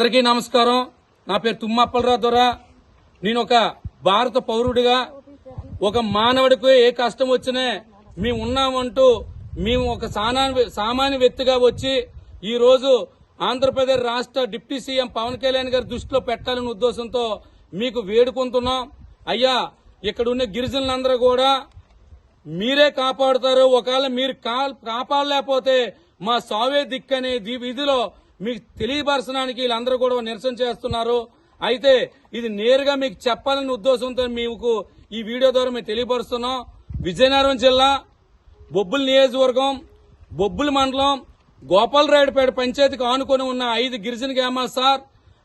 అందరికీ నమస్కారం. నా పేరు తుమ్మప్పలరావు దొర నేను ఒక భారత పౌరుడిగా ఒక మానవుడికి ఏ కష్టం వచ్చినా మేము ఉన్నామంటూ మేము ఒక సానా- సామాన్య వ్యక్తిగా వచ్చి ఈ రోజు ఆంధ్రప్రదేశ్ రాష్ట్ర డిప్యూటీ సీఎం పవన్ కళ్యాణ్ గారి దృష్టిలో పెట్టాలనే ఉద్దేశంతో మీకు వేడుకుంటున్నాం. అయ్యా ఇక్కడ ఉన్న గిరిజనులందరూ కూడా మీరే కాపాడుతారు. ఒకవేళ మీరు కాపాడలేకపోతే మా సావే దిక్కు అనే వీధిలో విధిలో మీకు తెలియపరచడానికి వీళ్ళందరూ కూడా నిరసన చేస్తున్నారు. అయితే ఇది నేరుగా మీకు చెప్పాలనే ఉద్దేశంతో మీకు ఈ వీడియో ద్వారా మేము తెలియపరుస్తున్నాం. విజయనగరం జిల్లా బొబ్బుల నియోజకవర్గం బొబ్బుల మండలం గోపాలరాయుడుపేట పంచాయతీకి ఆనుకొని ఉన్న ఐదు గిరిజన గ్రామాలు సార్.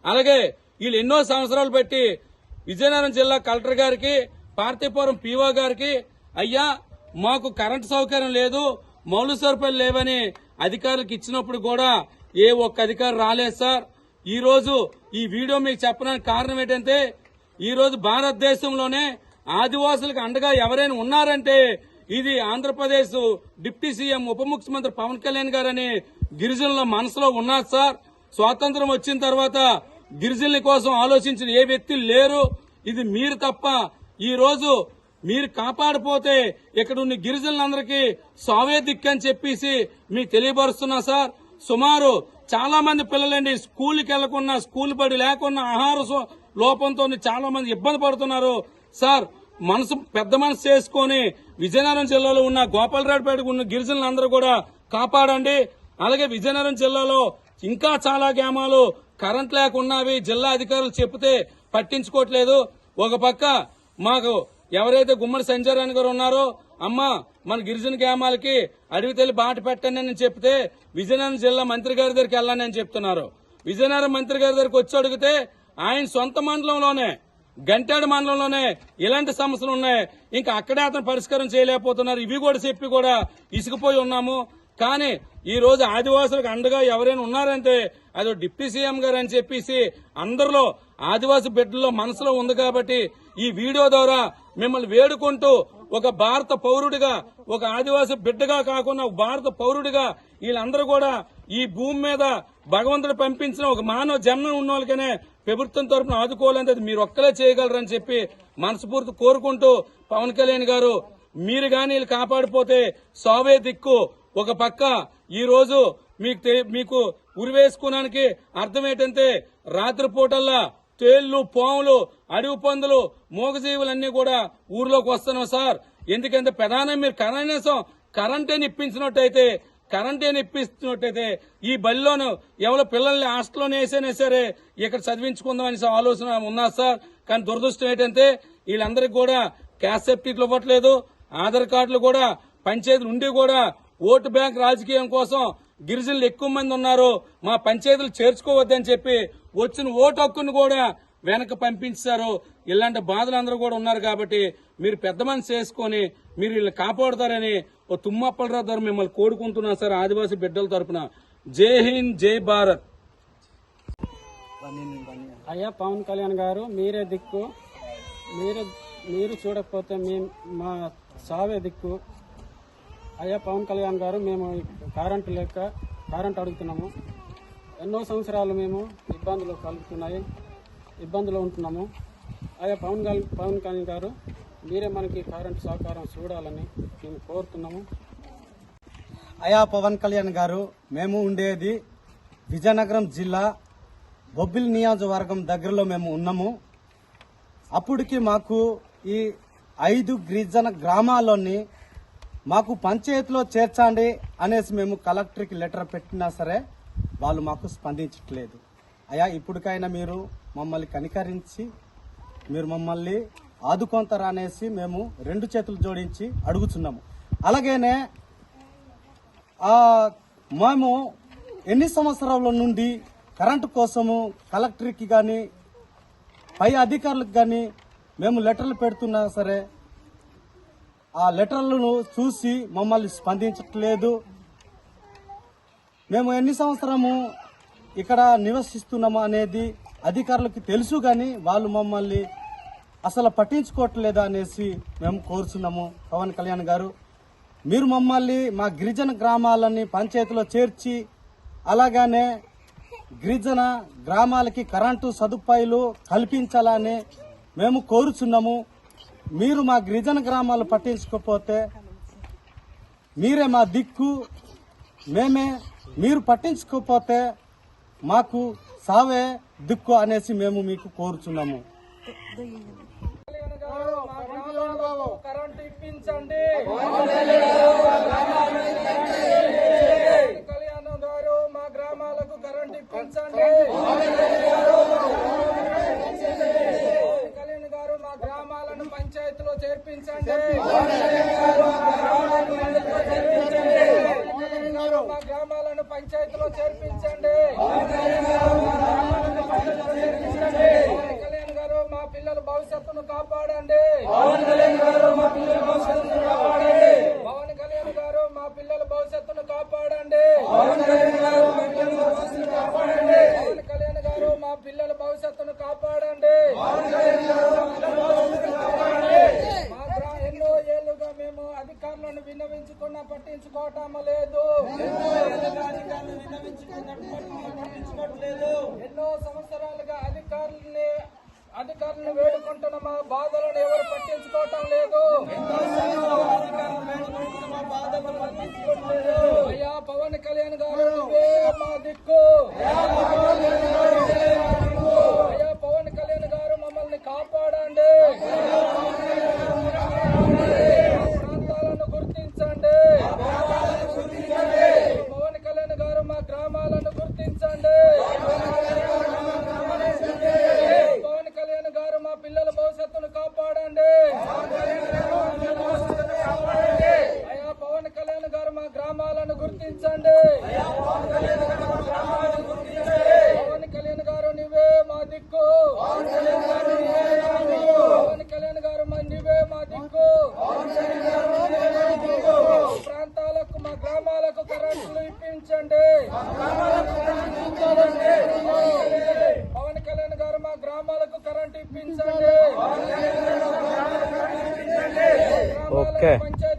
అలాగే వీళ్ళు ఎన్నో సంవత్సరాలు పెట్టి విజయనగరం జిల్లా కలెక్టర్ గారికి పార్థిపురం పీఓ గారికి అయ్యా మాకు కరెంటు సౌకర్యం లేదు మౌలిక సదుపాయాలు లేవని అధికారులకు ఇచ్చినప్పుడు కూడా ఏ ఒక్క అధికారి రాలేదు సార్. ఈ రోజు ఈ వీడియో మీకు చెప్పడానికి కారణం ఏంటంటే ఈ రోజు భారతదేశంలోనే ఆదివాసులకు అండగా ఎవరైనా ఉన్నారంటే ఇది ఆంధ్రప్రదేశ్ డిప్యూటీ సీఎం ఉప ముఖ్యమంత్రి పవన్ కళ్యాణ్ గారని గిరిజనుల మనసులో ఉన్నారు సార్. స్వాతంత్రం వచ్చిన తర్వాత గిరిజనుల కోసం ఆలోచించిన ఏ వ్యక్తి లేరు. ఇది మీరు తప్ప ఈ రోజు మీరు కాపాడిపోతే ఇక్కడ ఉన్న గిరిజనులందరికీ సావే దిక్కని చెప్పేసి మీకు తెలియపరుస్తున్నా సార్. సుమారు చాలా మంది పిల్లలండి స్కూల్కి వెళ్ళకుండా స్కూల్ బడి లేకుండా ఆహార సో- లోపంతో చాలా మంది ఇబ్బంది పడుతున్నారు. సార్ మనసు పెద్ద మనసు చేసుకొని విజయనగరం జిల్లాలో ఉన్న గోపాలరావుపేటకు ఉన్న గిరిజనులందరూ కూడా కాపాడండి. అలాగే విజయనగరం జిల్లాలో ఇంకా చాలా గ్రామాలు కరెంట్ లేకున్నవి జిల్లా అధికారులు చెప్తే పట్టించుకోవట్లేదు. ఒక పక్క మాకు ఎవరైతే గుమ్మడి సంజయ్ గారు ఉన్నారో అమ్మా మన గిరిజన గ్రామాలకి అడవి తల్లి బాట పెట్టండి అని చెప్తే విజయనగరం జిల్లా మంత్రి గారి దగ్గరికి వెళ్ళండి అని చెప్తున్నారు. విజయనగరం మంత్రి గారి దగ్గరికి వచ్చి అడిగితే ఆయన సొంత మండలంలోనే గంటాడు మండలంలోనే ఇలాంటి సమస్యలు ఉన్నాయి. ఇంకా అక్కడే అతను పరిష్కారం చేయలేకపోతున్నారు. ఇవి కూడా చెప్పి కూడా ఇసుకుపోయి ఉన్నాము. కానీ ఈ రోజు ఆదివాసులకు అండగా ఎవరైనా ఉన్నారంటే అది డిప్యూటీ సీఎం గారు అని చెప్పేసి అందరిలో ఆదివాసి బిడ్డల్లో మనసులో ఉంది కాబట్టి ఈ వీడియో ద్వారా మిమ్మల్ని వేడుకుంటూ ఒక భారత పౌరుడిగా ఒక ఆదివాసీ బిడ్డగా కాకుండా ఒక భారత పౌరుడిగా వీళ్ళందరూ కూడా ఈ భూమి మీద భగవంతుడు పంపించిన ఒక మానవ జన్మ ఉన్న వాళ్ళకనే ప్రభుత్వం తరపున ఆదుకోవాలంటే మీరు ఒక్కలే చేయగలరని చెప్పి మనస్ఫూర్తి కోరుకుంటూ పవన్ కళ్యాణ్ గారు మీరు గాని వీళ్ళు కాపాడిపోతే సావే దిక్కు. ఒక పక్క ఈ రోజు మీకు తె- మీకు ఉరివేసుకోవడానికి అర్థం ఏంటంటే రాత్రిపూటల్లా తేళ్ళు పాములు అడవి పందులు మూగజీవులన్నీ కూడా ఊర్లోకి వస్తున్నాం సార్. ఎందుకంటే ప్రధానం మీరు కనీసం కరెంటే ఇప్పించినట్టయితే కరెంటే ఇప్పిస్తున్నట్టయితే ఈ బలిలోను ఎవరో పిల్లల్ని హాస్టల్లోనే వేసేనే సరే ఇక్కడ చదివించుకుందాం అనే ఆలోచన ఉన్నా సార్. కానీ దురదృష్టం ఏంటంటే వీళ్ళందరికీ కూడా క్యాష్ సర్టిఫికెట్లు ఇవ్వట్లేదు. ఆధార్ కార్డులు కూడా పంచాయతీలు ఉండి కూడా ఓటు బ్యాంక్ రాజకీయం కోసం గిరిజనులు ఎక్కువ మంది ఉన్నారు. మా పంచాయతీలు చేర్చుకోవద్దని చెప్పి వచ్చిన ఓటు హక్కును కూడా వెనక పంపించారు. ఇలాంటి బాధలు అందరూ కూడా ఉన్నారు కాబట్టి మీరు పెద్ద మనసు చేసుకొని మీరు వీళ్ళని కాపాడుతారని ఓ తుమ్మప్పలరావు గారు మిమ్మల్ని కోరుకుంటున్నాను సార్ ఆదివాసీ బిడ్డల తరఫున జై హింద్ జై భారత్. అయ్యా పవన్ కళ్యాణ్ గారు మీరే దిక్కు. మీరు మీరు చూడకపోతే మేము మా సావే దిక్కు. అయ్యా పవన్ కళ్యాణ్ గారు మేము కరెంటు లేక కరెంట్ అడుగుతున్నాము. ఎన్నో సంవత్సరాలు మేము ఇబ్బందులు కలుగుతున్నాయి. ఇబ్బందులు ఉంటున్నాము. అయ్యా పవన్ పవన్ కళ్యాణ్ గారు మీరే మనకి కరెంటు సహకారం చూడాలని మేము కోరుతున్నాము. అయా పవన్ కళ్యాణ్ గారు మేము ఉండేది విజయనగరం జిల్లా బొబ్బిలి నియోజకవర్గం దగ్గరలో మేము ఉన్నాము. అప్పటికి మాకు ఈ ఐదు గిరిజన గ్రామాల్లోని మాకు పంచాయతీలో చేర్చండి అనేసి మేము కలెక్టర్కి లెటర్ పెట్టినా సరే వాళ్ళు మాకు స్పందించట్లేదు. అయా ఇప్పటికైనా మీరు మమ్మల్ని కనికరించి మీరు మమ్మల్ని ఆదుకొంతారా అనేసి మేము రెండు చేతులు జోడించి అడుగుతున్నాము అలాగేనే మేము ఎన్ని సంవత్సరాల నుండి కరెంటు కోసము కలెక్టర్కి కానీ పై అధికారులకు కానీ మేము లెటర్లు పెడుతున్నా సరే ఆ లెటర్లను చూసి మమ్మల్ని స్పందించట్లేదు. మేము ఎన్ని సంవత్సరము ఇక్కడ నివసిస్తున్నాము అనేది అధికారులకు తెలుసు కానీ వాళ్ళు మమ్మల్ని అసలు పట్టించుకోవట్లేదు అనేసి మేము కోరుచున్నాము. పవన్ కళ్యాణ్ గారు మీరు మమ్మల్ని మా గిరిజన గ్రామాలని పంచాయతీలో చేర్చి అలాగానే గిరిజన గ్రామాలకి కరెంటు సదుపాయాలు కల్పించాలని మేము కోరుచున్నాము. మీరు మా గిరిజన గ్రామాలు పట్టించుకోకపోతే మీరే మా దిక్కు. మేమే మీరు పట్టించుకోకపోతే మాకు సావే దిక్కు అనేసి మేము మీకు కోరుచున్నాము. కరెంట్ ఇప్పించండి కళ్యాణ్ గారు మా గ్రామాలకు కరెంట్ ఇప్పించండి. పిల్లల భవిష్యత్తును కాపాడండి. మా పిల్లల భవిష్యత్తును కాపాడండి ఎన్నో ఏళ్ళుగా మేము అధికారులను విన్నవించుకున్నా పట్టించుకోవటం లేదు. ఎన్నో సంవత్సరాలుగా అధికారులని అధికారులను వేడుకుంటున్న మా బాధలను ఎవరు పట్టించుకోవటం లేదు. అయ్యా పవన్ కళ్యాణ్ గారు మా దిక్కు అయ్యా పవన్ కళ్యాణ్ గారు మమ్మల్ని కాపాడండి ప్రాంతాలను గుర్తించండి పవన్ కళ్యాణ్ గారు మా గ్రామాలను గుర్తించండి పవన్ కళ్యాణ్ గారు మా పిల్లల భవిష్యత్తును కాపాడండి అయ్యా పవన్ కళ్యాణ్ గారు మా గ్రామాలను గుర్తించండి పవన్ కళ్యాణ్ గారు నువ్వే మా దిక్కు పవన్ కళ్యాణ్ గారు మా నువ్వే మా దిక్కు ప్రాంతాలకు మా గ్రామాలకు కరెంట్లు ఇప్పించండి. పవన్ కళ్యాణ్ గారు మా గ్రామాలకు కరెంట్ ఇప్పించండి. గ్రామాలకు పంచాయతీ